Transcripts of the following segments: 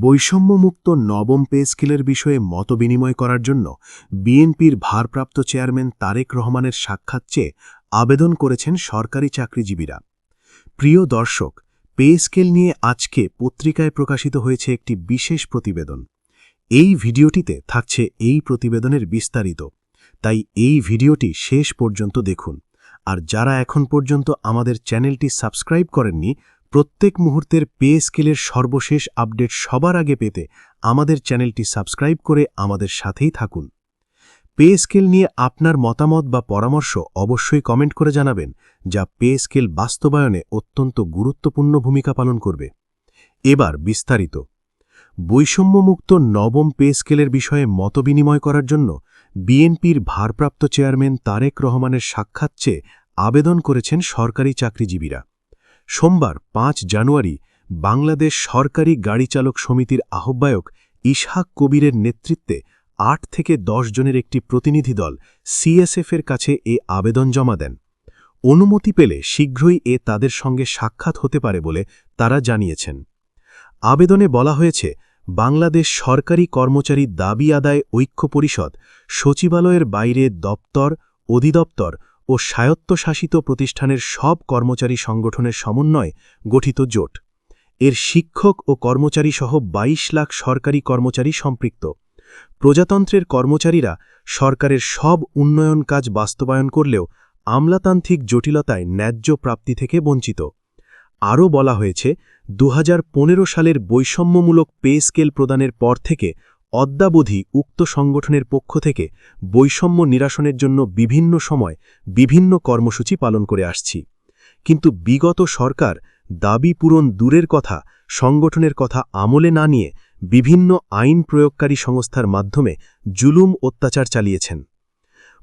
বৈষম্যমুক্ত নবম পে স্কেলের বিষয়ে মতবিনিময় করার জন্য বিএনপির ভারপ্রাপ্ত চেয়ারম্যান তারেক রহমানের সাক্ষাৎ চেয়ে আবেদন করেছেন সরকারি চাকরিজীবীরা। প্রিয় দর্শক, পে স্কেল নিয়ে আজকে পত্রিকায় প্রকাশিত হয়েছে একটি বিশেষ প্রতিবেদন। এই ভিডিওটিতে থাকছে এই প্রতিবেদনের বিস্তারিত। তাই এই ভিডিওটি শেষ পর্যন্ত দেখুন। আর যারা এখন পর্যন্ত আমাদের চ্যানেলটি সাবস্ক্রাইব করেননি প্রত্যেক মুহূর্তের পে স্কেলের সর্বশেষ আপডেট সবার আগে পেতে আমাদের চ্যানেলটি সাবস্ক্রাইব করে আমাদের সাথেই থাকুন। পে স্কেল নিয়ে আপনার মতামত বা পরামর্শ অবশ্যই কমেন্ট করে জানাবেন, যা পে স্কেল বাস্তবায়নে অত্যন্ত গুরুত্বপূর্ণ ভূমিকা পালন করবে। এবার বিস্তারিত। বৈষম্যমুক্ত নবম পে স্কেলের বিষয়ে মতবিনিময় করার জন্য বিএনপির ভারপ্রাপ্ত চেয়ারম্যান তারেক রহমানের সাক্ষাৎ চেয়ে আবেদন করেছেন সরকারি চাকরিজীবীরা। সোমবার পাঁচ জানুয়ারি বাংলাদেশ সরকারি গাড়ি চালক সমিতির আহ্বায়ক ইসহাক কবিরের নেতৃত্বে আট থেকে দশ জনের একটি প্রতিনিধি দল সিএসএফের কাছে এ আবেদন জমা দেন। অনুমতি পেলে শীঘ্রই এ তাদের সঙ্গে সাক্ষাৎ হতে পারে বলে তারা জানিয়েছেন। আবেদনে বলা হয়েছে, বাংলাদেশ সরকারি কর্মচারী দাবি আদায় ঐক্য পরিষদ সচিবালয়ের বাইরে দপ্তর, অধিদপ্তর ও স্বায়ত্তশাসিত প্রতিষ্ঠানের সব কর্মচারী সংগঠনের সমন্বয়ে গঠিত জোট। এর শিক্ষক ও কর্মচারী সহ ২২ লাখ সরকারি কর্মচারী সম্পৃক্ত। প্রজাতন্ত্রের কর্মচারীরা সরকারের সব উন্নয়ন কাজ বাস্তবায়ন করলেও আমলাতান্ত্রিক জটিলতায় ন্যায্য প্রাপ্তি থেকে বঞ্চিত। আরও বলা হয়েছে দু হাজার পনেরো সালের বৈষম্যমূলক পে স্কেল প্রদানের পর থেকে অদ্যাবধি উক্ত সংগঠনের পক্ষ থেকে বৈষম্য নিরাসনের জন্য বিভিন্ন সময় বিভিন্ন কর্মসূচি পালন করে আসছি। কিন্তু বিগত সরকার দাবি পূরণ দূরের কথা, সংগঠনের কথা আমলে না নিয়ে বিভিন্ন আইন প্রয়োগকারী সংস্থার মাধ্যমে জুলুম অত্যাচার চালিয়েছেন।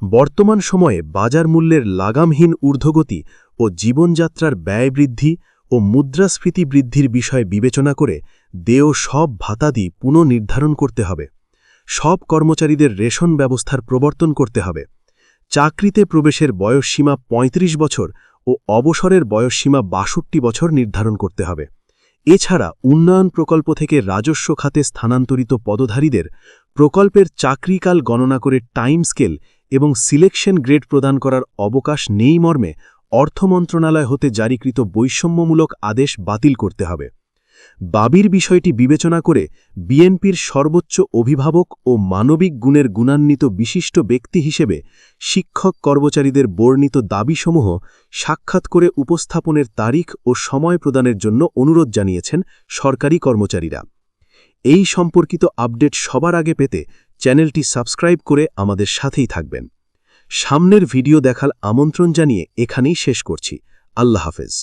বর্তমান সময়ে বাজার মূল্যের লাগামহীন ঊর্ধ্বগতি ও জীবনযাত্রার ব্যয় বৃদ্ধি ও মুদ্রাস্ফীতি বৃদ্ধির বিষয় বিবেচনা করে দেয় সব ভাতাদি পুনর্নির্ধারণ করতে হবে। সব কর্মচারীদের রেশন ব্যবস্থার প্রবর্তন করতে হবে। চাকরিতে প্রবেশের বয়সসীমা ৩৫ বছর ও অবসরের বয়সসীমা বাষট্টি বছর নির্ধারণ করতে হবে। এছাড়া উন্নয়ন প্রকল্প থেকে রাজস্ব খাতে স্থানান্তরিত পদধারীদের প্রকল্পের চাকরিকাল গণনা করে টাইম স্কেল এবং সিলেকশন গ্রেড প্রদান করার অবকাশ নেই মর্মে অর্থ মন্ত্রণালয় হতে জারিকৃত বৈষম্যমূলক আদেশ বাতিল করতে হবে। বাবির বিষয়টি বিবেচনা করে বিএনপির সর্বোচ্চ অভিভাবক ও মানবিক গুণের গুণান্বিত বিশিষ্ট ব্যক্তি হিসেবে শিক্ষক কর্মচারীদের বর্ণিত দাবিসমূহ সাক্ষাৎ করে উপস্থাপনের তারিখ ও সময় প্রদানের জন্য অনুরোধ জানিয়েছেন সরকারি কর্মচারীরা। এই সম্পর্কিত আপডেট সবার আগে পেতে চ্যানেলটি সাবস্ক্রাইব করে আমাদের সাথেই থাকবেন। সামনের ভিডিও দেখার আমন্ত্রণ জানিয়ে এখানেই শেষ করছি। আল্লাহ হাফেজ।